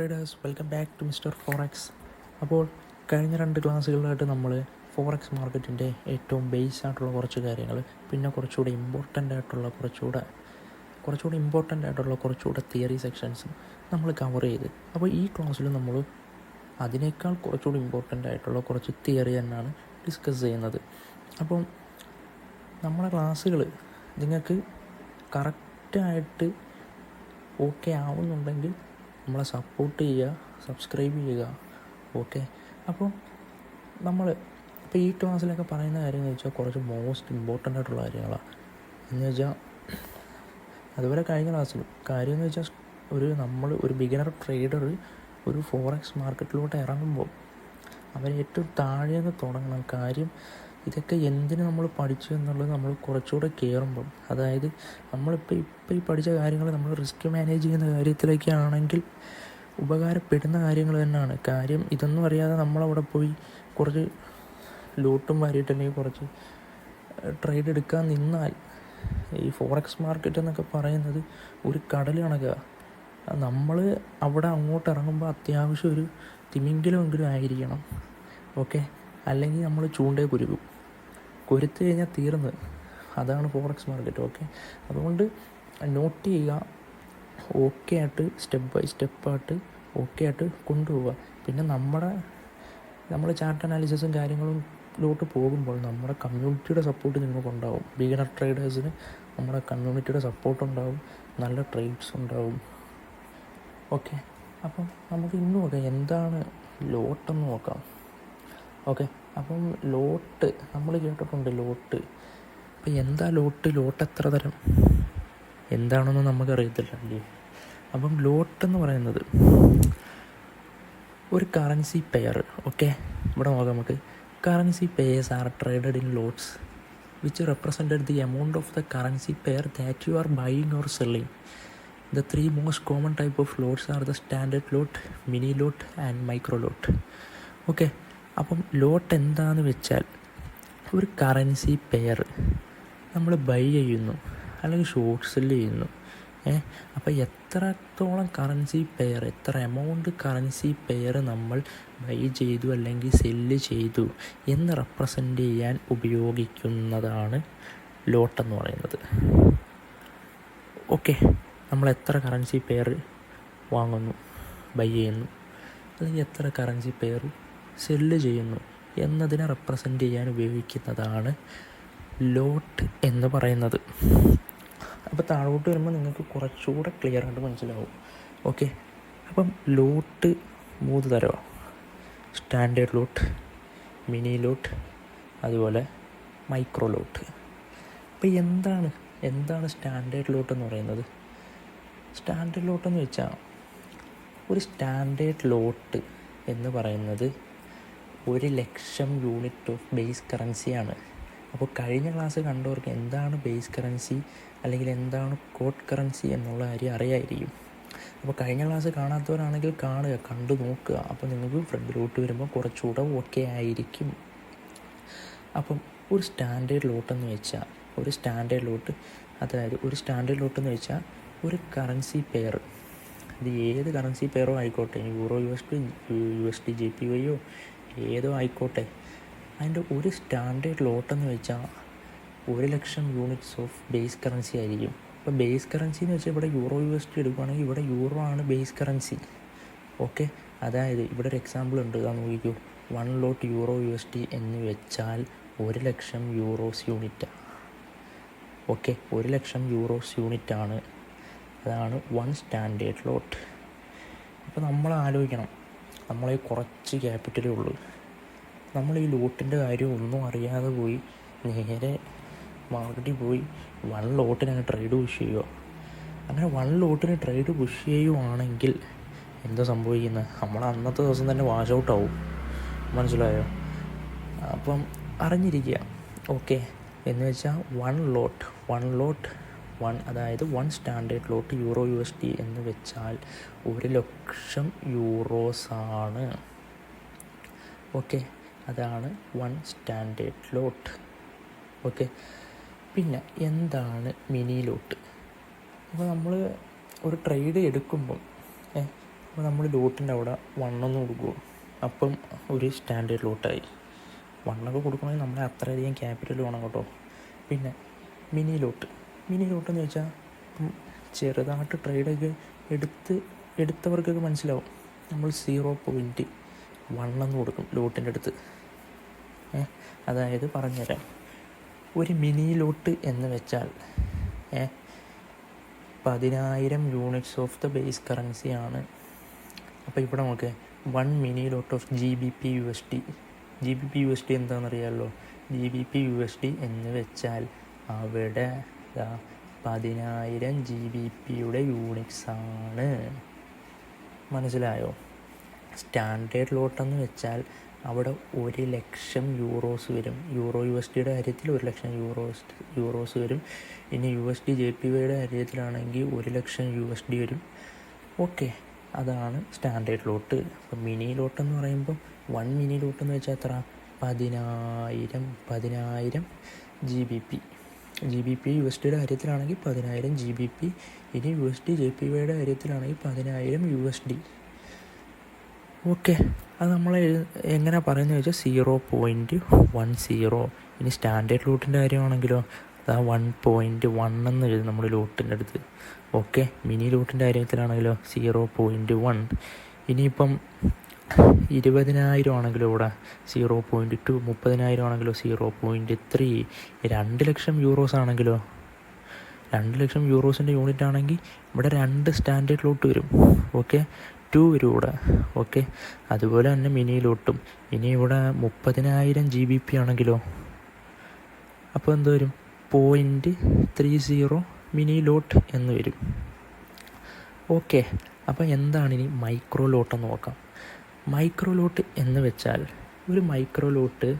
Traders welcome back to mister forex അപ്പോൾ കഴിഞ്ഞ രണ്ട് ക്ലാസ്സുകളിലായിട്ട് നമ്മൾ ഫോറക്സ് മാർക്കറ്റിന്റെ ഏറ്റവും ബേസ് ആയിട്ടുള്ള കുറച്ച് കാര്യങ്ങൾ പിന്നെ കുറച്ചുകൂടി ഇമ്പോർട്ടന്റ് ആയിട്ടുള്ള കുറച്ചുകൂടെ കുറച്ചുകൂടി ഇമ്പോർട്ടന്റ് ആയിട്ടുള്ള കുറച്ചുകൂടെ തിയറി സെക്ഷൻസും നമ്മൾ കവർ ചെയ്ത്. അപ്പോൾ ഈ ക്ലാസ്സിൽ നമ്മൾ അതിനേക്കാൾ കുറച്ചുകൂടി ഇമ്പോർട്ടന്റ് ആയിട്ടുള്ള കുറച്ച് തിയറി തന്നെയാണ് ഡിസ്കസ് ചെയ്യുന്നത്. അപ്പം നമ്മുടെ ക്ലാസ്സുകൾ നിങ്ങൾക്ക് കറക്റ്റായിട്ട് ഓക്കെ ആവുന്നുണ്ടെങ്കിൽ നമ്മളെ സപ്പോർട്ട് ചെയ്യുക സബ്സ്ക്രൈബ് ചെയ്യുക. ഓക്കെ അപ്പോൾ നമ്മൾ ഇപ്പോൾ ഈ ക്ലാസ്സിലൊക്കെ പറയുന്ന കാര്യം എന്ന് വെച്ചാൽ കുറച്ച് മോസ്റ്റ് ഇമ്പോർട്ടന്റ് ആയിട്ടുള്ള കാര്യങ്ങളാണ് എന്ന് വെച്ചാൽ അതുപോലെ കഴിഞ്ഞ ക്ലാസ്സിലും കാര്യം എന്ന് വെച്ചാൽ ഒരു നമ്മൾ ഒരു ബിഗിനർ ട്രേഡർ ഒരു ഫോറക്സ് മാർക്കറ്റിലോട്ട് ഇറങ്ങുമ്പോൾ അവർ ഏറ്റവും താഴെ നിന്ന് തുടങ്ങണം കാര്യം ഇതൊക്കെ എന്തിനു നമ്മൾ പഠിച്ചു എന്നുള്ളത് നമ്മൾ കുറച്ചുകൂടെ കയറുമ്പം അതായത് നമ്മളിപ്പോൾ ഇപ്പോൾ ഈ പഠിച്ച കാര്യങ്ങൾ നമ്മൾ റിസ്ക് മാനേജ് ചെയ്യുന്ന കാര്യത്തിലേക്കാണെങ്കിൽ ഉപകാരപ്പെടുന്ന കാര്യങ്ങൾ തന്നെയാണ്. കാര്യം ഇതൊന്നും അറിയാതെ നമ്മളവിടെ പോയി കുറച്ച് ലൂട്ടും വാരിയിട്ടുണ്ടെങ്കിൽ കുറച്ച് ട്രേഡ് എടുക്കാൻ നിന്നാൽ ഈ ഫോറക്സ് മാർക്കറ്റ് എന്നൊക്കെ പറയുന്നത് ഒരു കടൽ നമ്മൾ അവിടെ അങ്ങോട്ട് ഇറങ്ങുമ്പോൾ അത്യാവശ്യം ഒരു തിമിങ്കിലമെങ്കിലും ആയിരിക്കണം. ഓക്കെ? അല്ലെങ്കിൽ നമ്മൾ ചൂണ്ടയെ കുരുക്കും കുരുത്ത് കഴിഞ്ഞാൽ തീർന്ന്. അതാണ് ഫോറക്സ് മാർക്കറ്റ് ഓക്കെ അതുകൊണ്ട് നോട്ട് ചെയ്യുക. ഓക്കെ ആയിട്ട് സ്റ്റെപ്പ് ബൈ സ്റ്റെപ്പായിട്ട് ഓക്കെ ആയിട്ട് കൊണ്ടുപോവുക. പിന്നെ നമ്മുടെ നമ്മൾ ചാർട്ട് അനാലിസിസും കാര്യങ്ങളും ലോട്ട് പോകുമ്പോൾ നമ്മുടെ കമ്മ്യൂണിറ്റിയുടെ സപ്പോർട്ട് നിങ്ങൾക്ക് നിങ്ങൾക്കുണ്ടാവും ബിഗിനർ ട്രേഡേഴ്സിന് നമ്മുടെ കമ്മ്യൂണിറ്റിയുടെ സപ്പോർട്ട് ഉണ്ടാവും. നല്ല ട്രേഡ്സ് ഉണ്ടാവും. ഓക്കെ അപ്പം നമുക്ക് ഇന്ന് നോക്കാം. എന്താണ് ലോട്ടെന്ന് നോക്കാം. ഓക്കെ. അപ്പം ലോട്ട് നമ്മൾ കേട്ടിട്ടുണ്ട് ലോട്ട്. അപ്പം എന്താ ലോട്ട്? ലോട്ട് എത്ര തരം? എന്താണെന്ന് നമുക്കറിയത്തില്ല അല്ലേ? അപ്പം ലോട്ട് എന്ന് പറയുന്നത് ഒരു കറൻസി പെയർ ഓക്കെ? ഇവിടെ നോക്കാം നമുക്ക്. Currency pairs are traded in lots which represented the amount of the currency pair that you are buying or selling the three most common type of lots are the standard lot mini lot and micro lot okay? അപ്പം lot എന്താണെന്ന് വെച്ചാൽ ഒരു currency pair നമ്മൾ by ചെയ്യുന്നു അല്ലെങ്കിൽ short cell ചെയ്യുന്നു ഏ? അപ്പോൾ എത്രത്തോളം കറൻസി പെയർ എത്ര എമൗണ്ട് കറൻസി പെയർ നമ്മൾ ബൈ ചെയ്തു അല്ലെങ്കിൽ സെല്ല് ചെയ്തു എന്ന് റെപ്രസെന്റ് ചെയ്യാൻ ഉപയോഗിക്കുന്നതാണ് ലോട്ട് എന്ന് പറയുന്നത്. ഓക്കെ നമ്മൾ എത്ര കറൻസി പെയർ വാങ്ങുന്നു ബൈ ചെയ്യുന്നു അല്ലെങ്കിൽ എത്ര കറൻസി പെയർ സെല്ല് ചെയ്യുന്നു എന്നതിനെ റെപ്രസെന്റ് ചെയ്യാൻ ഉപയോഗിക്കുന്നതാണ് ലോട്ട് എന്ന് പറയുന്നത്. അപ്പോൾ താഴോട്ട് വരുമ്പോൾ നിങ്ങൾക്ക് കുറച്ചുകൂടെ ക്ലിയർ ആയിട്ട് മനസ്സിലാവും. ഓക്കെ അപ്പം ലോട്ട് മൂന്ന് തരമാണ് സ്റ്റാൻഡേർഡ് ലോട്ട് മിനി ലോട്ട് അതുപോലെ മൈക്രോ ലോട്ട് അപ്പോൾ എന്താണ് എന്താണ് സ്റ്റാൻഡേർഡ് ലോട്ട് എന്ന് പറയുന്നത്? സ്റ്റാൻഡേർഡ് ലോട്ട് എന്ന് വെച്ചാൽ ഒരു സ്റ്റാൻഡേർഡ് ലോട്ട് എന്ന് പറയുന്നത് ഒരു ലക്ഷം യൂണിറ്റ് ഓഫ് ബേസ് കറൻസിയാണ് അപ്പോൾ കഴിഞ്ഞ ക്ലാസ് കണ്ടവർക്ക് എന്താണ് ബേസ് കറൻസി അല്ലെങ്കിൽ എന്താണ് കോട്ട് കറൻസി എന്നുള്ള കാര്യം അറിയായിരിക്കും. അപ്പോൾ കഴിഞ്ഞ ക്ലാസ് കാണാത്തവരാണെങ്കിൽ കാണുക കണ്ടു നോക്കുക. അപ്പോൾ നിങ്ങൾക്ക് ഫ്രണ്ടിലോട്ട് വരുമ്പോൾ കുറച്ചുകൂടെ ഓക്കെ ആയിരിക്കും. അപ്പം ഒരു സ്റ്റാൻഡേർഡ് ലോട്ടെന്ന് വെച്ചാൽ ഒരു സ്റ്റാൻഡേർഡ് ലോട്ട് അതായത് ഒരു സ്റ്റാൻഡേർഡ് ലോട്ടെന്ന് വെച്ചാൽ ഒരു കറൻസി പെയർ ഇത് ഏത് കറൻസി പെയറോ ആയിക്കോട്ടെ. Euro U S T U S T J P വൈയോ ഏതോ ആയിക്കോട്ടെ. അതിന്റെ ഒരു സ്റ്റാൻഡേർഡ് ലോട്ടെന്ന് വെച്ചാൽ ഒരു lakh units of base currency ആയിരിക്കും. അപ്പോൾ ബേസ് കറൻസി എന്ന് വെച്ചാൽ ഇവിടെ യൂറോ യു എസ് ടി എടുക്കുകയാണെങ്കിൽ ഇവിടെ യൂറോ ആണ് ബേസ് കറൻസി. ഓക്കെ? അതായത് ഇവിടെ ഒരു എക്സാമ്പിൾ ഉണ്ട്. അത് നോക്കിക്കൂ. One lot euro U S T എന്ന് വെച്ചാൽ ഒരു ലക്ഷം യൂറോസ് യൂണിറ്റാണ് ഓക്കെ? ഒരു ലക്ഷം യൂറോസ് യൂണിറ്റാണ്. അതാണ് വൺ സ്റ്റാൻഡേർഡ് ലോട്ട്. അപ്പോൾ നമ്മൾ ആലോചിക്കണം. നമ്മളെ കുറച്ച് ക്യാപിറ്റലേ ഉള്ളൂ. നമ്മൾ ഈ ലോട്ടിന്റെ കാര്യം ഒന്നും അറിയാതെ പോയി നേരെ മാർക്കറ്റിൽ പോയി വൺ ലോട്ടിന് ട്രേഡ് പുഷ് ചെയ്യുക അങ്ങനെ വൺ ലോട്ടിന് ട്രേഡ് പുഷ് ചെയ്യുവാണെങ്കിൽ എന്താ സംഭവിക്കുന്നത് നമ്മൾ അന്നത്തെ ദിവസം തന്നെ വാഷ് ഔട്ട് ആവും. മനസ്സിലായോ? അപ്പം അറിഞ്ഞിരിക്കുക. ഓക്കെ എന്ന് വെച്ചാൽ one lot one lot one അതായത് one standard lot euro U S D എന്ന് വെച്ചാൽ ഒരു ലക്ഷം യൂറോസ് ആണ്. ഓക്കെ അതാണ് വൺ സ്റ്റാൻഡേർഡ് ലോട്ട് ഓക്കെ പിന്നെ എന്താണ് മിനി ലോട്ട് അപ്പോൾ നമ്മൾ ഒരു ട്രേഡ് എടുക്കുമ്പം അപ്പോൾ നമ്മൾ ലോട്ടിന്റെ അവിടെ വണ്ണൊന്ന് കൊടുക്കുക അപ്പം ഒരു സ്റ്റാൻഡേർഡ് ലോട്ടായി വണ്ണൊക്കെ കൊടുക്കണമെങ്കിൽ നമ്മളെ അത്രയധികം ക്യാപിറ്റൽ വേണം കേട്ടോ. പിന്നെ മിനി ലോട്ട് മിനി ലോട്ട് എന്ന് വെച്ചാൽ ഇപ്പം ചെറുതായിട്ട് ട്രേഡൊക്കെ എടുത്ത് എടുത്തവർക്കൊക്കെ മനസ്സിലാവും. നമ്മൾ സീറോ പോയിന്റ് വണ്ണെന്ന് കൊടുക്കും ലോട്ടിന്റെ അടുത്ത്. അതായത് പറഞ്ഞുതരാം. ഒരു മിനി ലോട്ട് എന്ന് വെച്ചാൽ പതിനായിരം യൂണിറ്റ്സ് ഓഫ് ദ ബേസ് കറൻസിയാണ് അപ്പോൾ ഇവിടെ നമുക്ക് one mini lot of G B P U S T G B P U S T എന്താണെന്നറിയാമല്ലോ G B P U S T എന്ന് വെച്ചാൽ അവിടെ പതിനായിരം ജി ബി പിയുടെ യൂണിക്സ് ആണ് മനസ്സിലായോ? സ്റ്റാൻഡേർഡ് ലോട്ടെന്ന് വെച്ചാൽ അവിടെ ഒരു ലക്ഷം യൂറോസ് വരും. യൂറോ യു എസ് ഡിയുടെ കാര്യത്തിൽ ഒരു ലക്ഷം യൂറോസ് യൂറോസ് വരും. ഇനി U S D J P വൈയുടെ കാര്യത്തിലാണെങ്കിൽ ഒരു ലക്ഷം യു എസ് ഡി വരും. ഓക്കെ. അതാണ് സ്റ്റാൻഡേർഡ് ലോട്ട്. അപ്പം മിനി ലോട്ടെന്ന് പറയുമ്പോൾ വൺ മിനി ലോട്ടെന്ന് വെച്ചാൽ എത്ര പതിനായിരം പതിനായിരം G B P G B P U S ഡിയുടെ കാര്യത്തിലാണെങ്കിൽ പതിനായിരം ജി ബി പി ഇനി U S D J P വൈയുടെ കാര്യത്തിലാണെങ്കിൽ പതിനായിരം യു എസ് ഡി ഓക്കെ അത് നമ്മൾ എങ്ങനെ പറയുന്നത് വെച്ചാൽ സീറോ പോയിന്റ് വൺ സീറോ ഇനി സ്റ്റാൻഡേർഡ് ലൂട്ടിന്റെ കാര്യമാണെങ്കിലോ അതാ വൺ പോയിന്റ് വൺ എന്ന് എഴുതും നമ്മൾ ലൂട്ടിന്റെ അടുത്ത്. ഓക്കെ മിനി ലൂട്ടിന്റെ കാര്യത്തിലാണെങ്കിലോ സീറോ പോയിന്റ് വൺ ഇനിയിപ്പം ഇരുപതിനായിരം ആണെങ്കിലോ ഇവിടെ സീറോ പോയിന്റ് ടു മുപ്പതിനായിരം ആണെങ്കിലോ സീറോ പോയിന്റ് ത്രീ രണ്ട് ലക്ഷം യൂറോസ് ആണെങ്കിലോ? രണ്ട് ലക്ഷം യൂറോസിന്റെ യൂണിറ്റ് ആണെങ്കിൽ ഇവിടെ രണ്ട് സ്റ്റാൻഡേർഡ് ലോട്ട് വരും. ഓക്കെ ടു വരും ഇവിടെ. ഓക്കെ അതുപോലെ തന്നെ മിനി ലോട്ടും ഇനി ഇവിടെ മുപ്പതിനായിരം ജി ബി പി ആണെങ്കിലോ? അപ്പോൾ എന്ത് വരും? Point three zero mini lot എന്ന് വരും. ഓക്കെ അപ്പോൾ എന്താണ് ഇനി മൈക്രോ ലോട്ടെന്ന് നോക്കാം. മൈക്രോ ലോട്ട് എന്ന് വെച്ചാൽ ഒരു മൈക്രോ ലോട്ട്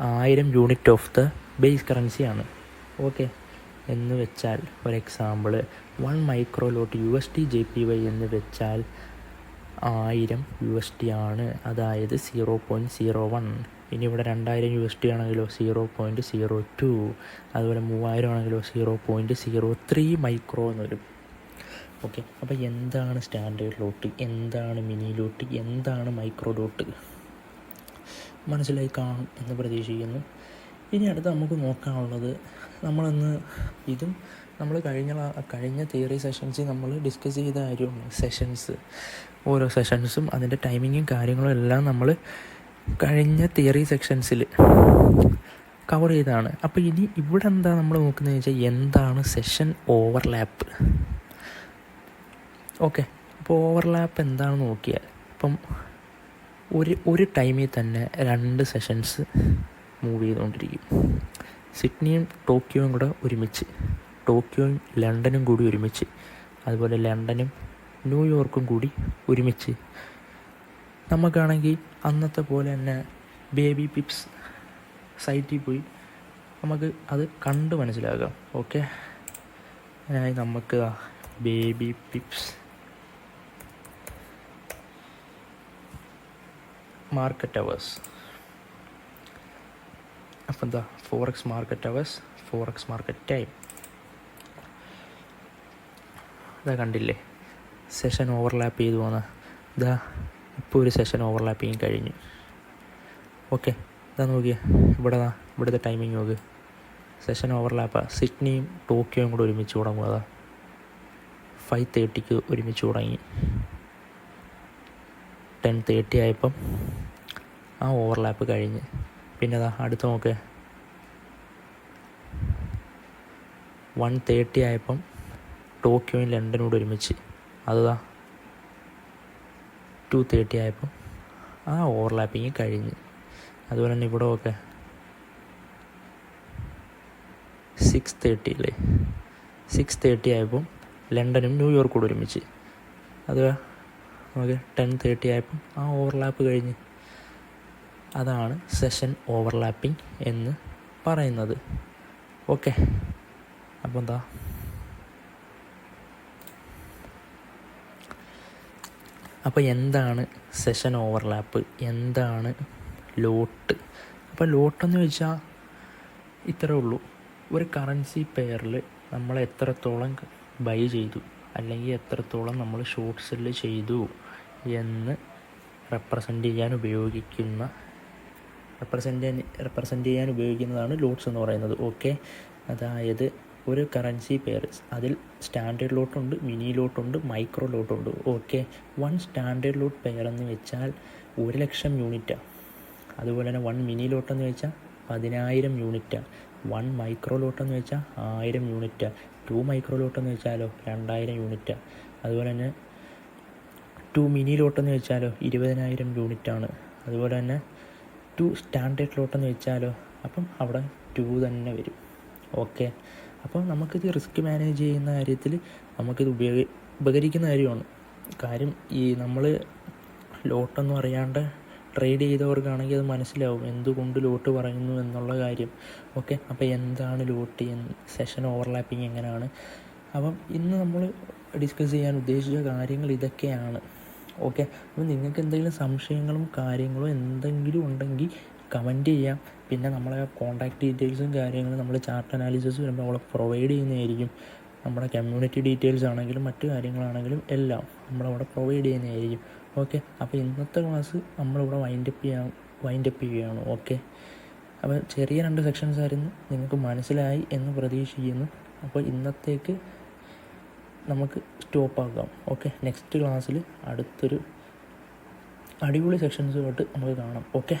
ആയിരം യൂണിറ്റ് ഓഫ് ദ ബേസ് കറൻസിയാണ് ഓക്കെ? എന്ന് വെച്ചാൽ for example one micro lot U S T J P Y എന്ന് വെച്ചാൽ ആയിരം യു എസ് ടി ആണ്. അതായത് സീറോ പോയിന്റ് സീറോ വൺ. ഇനി ഇവിടെ രണ്ടായിരം യു എസ് ടി ആണെങ്കിലോ സീറോ പോയിന്റ് സീറോ ടു. അതുപോലെ മൂവായിരം ആണെങ്കിലോ zero point zero three micro എന്ന് വരും. ഓക്കെ. അപ്പോൾ എന്താണ് സ്റ്റാൻഡേർഡ് ലോട്ട്? എന്താണ് മിനി ലോട്ട്? എന്താണ് മൈക്രോ ഡോട്ട്? മനസ്സിലായി കാണും എന്ന് പ്രതീക്ഷിക്കുന്നു. ഇനി അടുത്ത് നമുക്ക് നോക്കാനുള്ളത് നമ്മളന്ന് ഇതും നമ്മൾ കഴിഞ്ഞ കഴിഞ്ഞ തിയറി സെഷൻസിൽ നമ്മൾ ഡിസ്കസ് ചെയ്ത കാര്യമാണ്. സെഷൻസ് ഓരോ സെഷൻസും അതിന്റെ ടൈമിങ്ങും കാര്യങ്ങളും എല്ലാം നമ്മൾ കഴിഞ്ഞ തിയറി സെക്ഷൻസിൽ കവർ ചെയ്തതാണ്. അപ്പോൾ ഇനി ഇവിടെ എന്താ നമ്മൾ നോക്കുന്നത് വെച്ചാൽ എന്താണ് സെഷൻ ഓവർലാപ്പ് ഓക്കെ. അപ്പോൾ ഓവർലാപ്പ് എന്താണെന്ന് നോക്കിയാൽ? ഇപ്പം ഒരു ഒരു ടൈമിൽ തന്നെ രണ്ട് സെഷൻസ് മൂവ് ചെയ്തുകൊണ്ടിരിക്കും. സിഡ്നിയും ടോക്കിയോയും കൂടെ ഒരുമിച്ച്. ടോക്കിയോയും ലണ്ടനും കൂടി ഒരുമിച്ച്. അതുപോലെ ലണ്ടനും ന്യൂയോർക്കും കൂടി ഒരുമിച്ച്. നമുക്കാണെങ്കിൽ അന്നത്തെ പോലെ തന്നെ ബേബി പിപ്സ് സൈറ്റിൽ പോയി നമുക്ക് അത് കണ്ട് മനസ്സിലാക്കാം. ഓക്കെ? നമുക്ക് ബേബി പിപ്സ് മാർക്കറ്റ് അവേഴ്സ് അപ്പം എന്താ? Forex market hours forex market time ഇതാ കണ്ടില്ലേ? സെഷൻ ഓവർലാപ്പ് ചെയ്തു പോകുന്ന ഇതാ ഇപ്പോൾ ഒരു സെഷൻ ഓവർലാപ്പ് ചെയ്യും കഴിഞ്ഞു. ഓക്കെ ഇതാ നോക്കിയേ. ഇവിടെ ഇവിടുത്തെ ടൈമിങ് നോക്ക്. സെഷൻ ഓവർലാപ്പാണ് സിഡ്നിയും ടോക്കിയോയും കൂടെ ഒരുമിച്ച് തുടങ്ങുക ഫൈവ് തേർട്ടിക്ക് ഒരുമിച്ച് തുടങ്ങി. ടെൻ തേർട്ടി ആയപ്പം ആ ഓവർലാപ്പ് കഴിഞ്ഞ്. പിന്നെ അതാ അടുത്ത് നോക്ക്. വൺ തേർട്ടി ആയപ്പം ടോക്കിയോയും ലണ്ടനോട് ഒരുമിച്ച്. അതാ ടു തേർട്ടി ആയപ്പം ആ ഓവർലാപ്പിങ് കഴിഞ്ഞ്. അതുപോലെ തന്നെ ഇവിടെ ഒക്കെ സിക്സ് തേർട്ടി അല്ലേ? സിക്സ് തേർട്ടി ആയപ്പം ലണ്ടനും ന്യൂയോർക്കോട് കൂടെ ഒരുമിച്ച്. അത് നമുക്ക് ടെൻ തേർട്ടി ആയപ്പം ആ ഓവർലാപ്പ് കഴിഞ്ഞ്. അതാണ് സെഷൻ ഓവർലാപ്പിംഗ് എന്ന് പറയുന്നത്. ഓക്കെ. അപ്പോൾ എന്താ? അപ്പോൾ എന്താണ് സെഷൻ ഓവർലാപ്പ്? എന്താണ് ലോട്ട്? അപ്പോൾ ലോട്ടെന്ന് വെച്ചാൽ ഇത്രേ ഉള്ളൂ. ഒരു കറൻസി പെയറിൽ നമ്മൾ എത്രത്തോളം ബൈ ചെയ്തു? അല്ലെങ്കിൽ എത്രത്തോളം നമ്മൾ ഷോർട്സിൽ ചെയ്തു എന്ന് റെപ്രസെന്റ് ചെയ്യാൻ ഉപയോഗിക്കുന്ന റെപ്രസെന്റ് റെപ്രസെന്റ് ചെയ്യാൻ ഉപയോഗിക്കുന്നതാണ് ലോട്ട്സ് എന്ന് പറയുന്നത്. ഓക്കെ അതായത് ഒരു കറൻസി പെയർ അതിൽ സ്റ്റാൻഡേർഡ് ലോട്ടുണ്ട് മിനി ലോട്ടുണ്ട് micro ലോട്ടുണ്ട് okay one standard lot pair എന്ന് വെച്ചാൽ ഒരു ലക്ഷം യൂണിറ്റാണ് അതുപോലെ തന്നെ വൺ മിനി ലോട്ടെന്ന് വെച്ചാൽ പതിനായിരം യൂണിറ്റാണ് വൺ മൈക്രോ ലോട്ടെന്ന് വെച്ചാൽ ആയിരം യൂണിറ്റാണ് ടു മൈക്രോ ലോട്ട് എന്ന് വെച്ചാലോ രണ്ടായിരം യൂണിറ്റാണ് അതുപോലെ തന്നെ ടു മിനി ലോട്ട് എന്ന് വെച്ചാലോ ഇരുപതിനായിരം യൂണിറ്റാണ്. അതുപോലെ തന്നെ ടു സ്റ്റാൻഡേർഡ് ലോട്ട് എന്ന് വെച്ചാലോ അപ്പം അവിടെ ടു തന്നെ വരും. ഓക്കെ? അപ്പോൾ നമുക്കിത് റിസ്ക് മാനേജ് ചെയ്യുന്ന കാര്യത്തിൽ നമുക്കിത് ഉപയോഗി ഉപകരിക്കുന്ന കാര്യമാണ്. കാര്യം ഈ നമ്മൾ ലോട്ടൊന്നും അറിയാണ്ട് ട്രേഡ് ചെയ്തവർക്കാണെങ്കിൽ അത് മനസ്സിലാവും എന്തുകൊണ്ട് ലോട്ട് പറയുന്നു എന്നുള്ള കാര്യം. ഓക്കെ അപ്പോൾ എന്താണ് ലോട്ട് സെഷൻ ഓവർലാപ്പിംഗ് എങ്ങനെയാണ്? അപ്പം ഇന്ന് നമ്മൾ ഡിസ്കസ് ചെയ്യാൻ ഉദ്ദേശിച്ച കാര്യങ്ങൾ ഇതൊക്കെയാണ്. ഓക്കെ അപ്പോൾ നിങ്ങൾക്ക് എന്തെങ്കിലും സംശയങ്ങളും കാര്യങ്ങളും എന്തെങ്കിലും ഉണ്ടെങ്കിൽ കമന്റ് ചെയ്യാം. പിന്നെ നമ്മളെ കോൺടാക്ട് ഡീറ്റെയിൽസും കാര്യങ്ങളും നമ്മൾ ചാർട്ട് അനാലിസിസ് വരുമ്പോൾ നമ്മൾ പ്രൊവൈഡ് ചെയ്യുന്നതായിരിക്കും. നമ്മുടെ കമ്മ്യൂണിറ്റി ഡീറ്റെയിൽസ് ആണെങ്കിലും മറ്റു കാര്യങ്ങളാണെങ്കിലും എല്ലാം നമ്മളവിടെ പ്രൊവൈഡ് ചെയ്യുന്നതായിരിക്കും. ഓക്കെ അപ്പോൾ ഇന്നത്തെ ക്ലാസ് നമ്മളിവിടെ വൈൻഡപ്പ് ചെയ്യാൻ വൈൻഡപ്പ് ചെയ്യുകയാണ്. ഓക്കെ അപ്പോൾ ചെറിയ രണ്ട് സെക്ഷൻസ് ആയിരുന്നു. നിങ്ങൾക്ക് മനസ്സിലായി എന്ന് പ്രതീക്ഷിക്കുന്നു. അപ്പോൾ ഇന്നത്തേക്ക് നമുക്ക് സ്റ്റോപ്പ് ആക്കാം. ഓക്കെ നെക്സ്റ്റ് ക്ലാസ്സിൽ അടുത്തൊരു അടിപൊളി സെക്ഷൻസ് തൊട്ട് നമുക്ക് കാണാം. ഓക്കെ